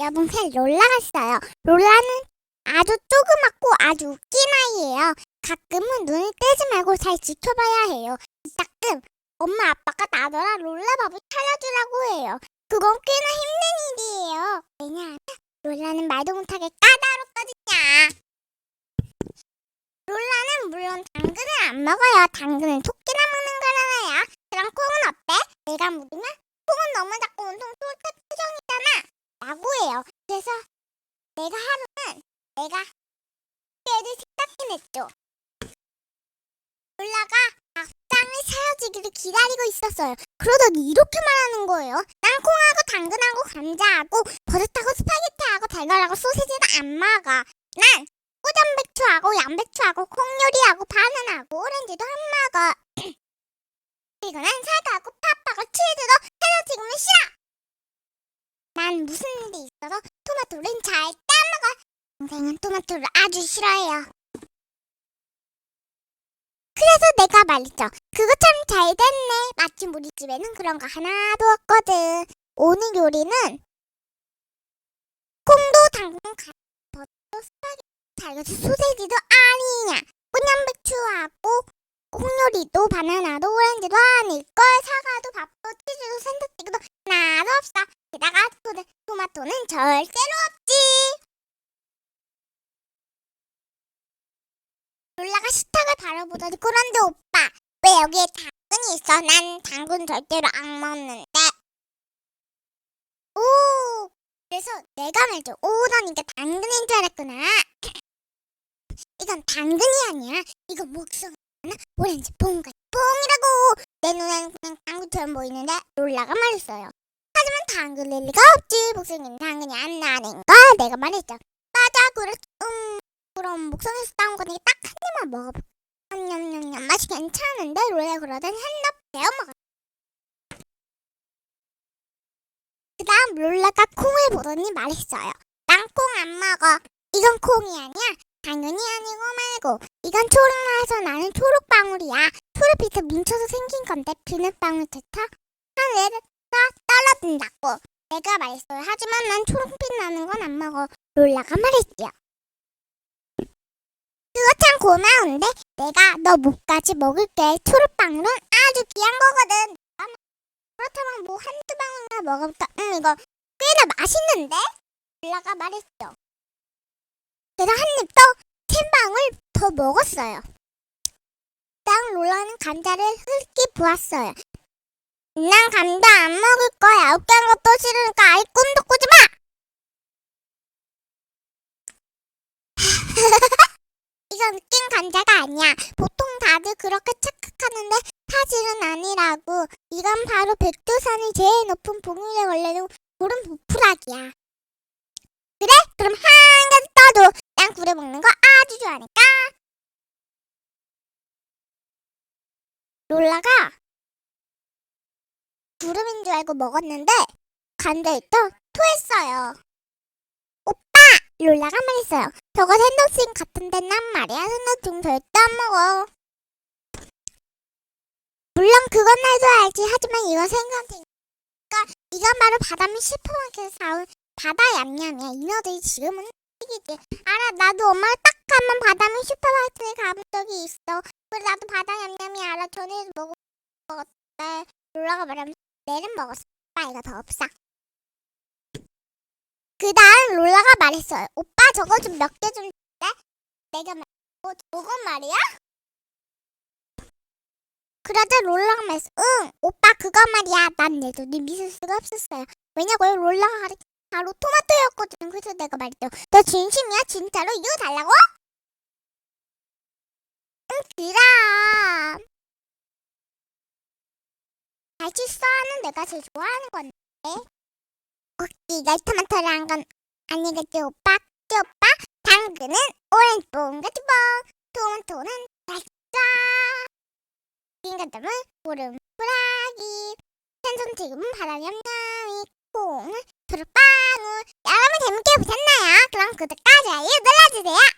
여동생 롤라가 있어요. 롤라는 아주 조그맣고 아주 웃긴 아이예요. 가끔은 눈을 떼지 말고 잘 지켜봐야 해요. 가끔 엄마 아빠가 나더라 롤라 밥을 차려주라고 해요. 그건 꽤나 힘든 일이에요. 왜냐하면 롤라는 말도 못하게 까다롭거든요. 롤라는 물론 당근을 안 먹어요. 당근은 토끼나 먹는 거라나요. 그럼 콩은 어때? 내가 콩은 해요. 그래서 내가 하루는 내가 때를 생각해 냈죠. 롤라가 밥상을 차려지기를 기다리고 있었어요. 그러더니 이렇게 말하는 거예요. 난 콩하고 당근하고 감자하고 버섯하고 스파게티하고 달걀하고 소세지는 안 먹어. 난 꼬전배추하고 양배추하고 콩요리하고 바나나하고 오렌지도 안 먹어. 그리고 난 사과하고 파파고 치즈도 지금은 싫어. 난 무슨 일이 있어도 토마토는 절대 안 먹어. 동생은 토마토를 아주 싫어해요. 그래서 내가 말했죠. 그거 참 잘 됐네. 마침 우리 집에는 그런 거 하나도 없거든. 오늘 요리는 콩도 당근, 가, 버터, 스파게티, 달걀, 소세지도 아니냐. 꽃양배추하고 콩요리도 바나나도 오렌지도 아닐걸 사과 토, 토마토는 절대로 없지. 롤라가 식탁을 바라보더니 그런데 오빠 왜 여기에 당근이 있어? 난 당근 절대로 안 먹는데. 오 그래서 내가 말죠. 오 너니까 당근인 줄 알았구나. 이건 당근이 아니야. 이건 목성 하나 오렌지 뽕이라고. 내 눈에는 그냥 당근처럼 보이는데 롤라가 말했어요. 하지만 당근일 리가 없지. 목성이는 당근이 안 나는 걸 내가 말했죠. 맞아 그래. 음 그럼 목성에서 따온 거니 딱한 입만 먹어볼게. 냠냠냠냠 맛이 괜찮은데 롤라 그러더니 한입 베어 먹었어. 그 다음 롤라가 콩을 보더니 말했어요. 난 콩 안 먹어. 이건 콩이 아니야. 당연히 아니고 말고. 이건 초록나서 나는 초록방울이야. 초록빛에 뭉쳐서 생긴 건데 비눗방울처럼 하늘에서 떨어진다고. 내가 말했어요. 하지만 난 초록빛 나는 건 안 먹어. 롤라가 말했지요. 그거 참 고마운데 내가 너 목까지 먹을게. 초록방울은 아주 귀한 거거든. 난 그렇다면 뭐 한두 방울이나 먹어볼까? 응 이거 꽤나 맛있는데? 롤라가 말했죠. 그래서 한 입 더 캔 방울 더 먹었어요. 땅 롤라는 감자를 흙이 부었어요. 난 감자 안 먹을 거야. 웃긴 것도 싫으니까 아예 꿈도 꾸지 마! 이건 웃긴 감자가 아니야. 보통 다들 그렇게 착각하는데 사실은 아니라고. 이건 바로 백두산이 제일 높은 봉우리에 걸리는 구름 부풀락이야. 그래? 그럼 한 가지 떠도 난 굴에 먹는 거 아주 좋아하니까. 롤라가 구름인 줄 알고 먹었는데 또 토했어요. 오빠! 롤라가 말했어요. 저거 샌드위치 같은데 난 말이야 샌드위치 절대 안 먹어. 물론 그건 나도 알지. 하지만 이건 생각해니까 이건 바로 바다미 슈퍼마켓에서 사온 바다 얌얌이야. 이 너들이 지금은 튀기지. 알아 나도 엄마가 딱 한번 바다미 슈퍼마켓에 가본 적이 있어. 그래 나도 바다 얌얌이 알아. 전에 먹어 먹었대. 롤라가 말하면 내는 먹었어. 오빠 이거 더 없어. 그 다음 롤라가 말했어요. 오빠 저거 좀 몇 개 좀 줄래? 내가 말, 어, 저건 말이야? 그러자 롤라가 말했어. 응, 오빠 그거 말이야. 난내 돈이 믿을 수가 없었어요. 왜냐고요? 롤라가 바로 토마토였거든. 그래서 내가 말했죠. 너 진심이야? 진짜로? 이거 달라고? 응, 그럼. 잘 실수하는 내가 제일 좋아하는 건데. 혹시 널 토마토를 한 건 아니겠지, 오빠? 지 오빠? 당근은 오렌지 뽕같이 뽕. 토마토는 달짜. 빙가점은 구름 뿌라기. 생선 튀김은 바다 냠냠이. 콩은 초록방울. 여러분 재밌게 보셨나요? 그럼 구독과 좋아요 눌러주세요.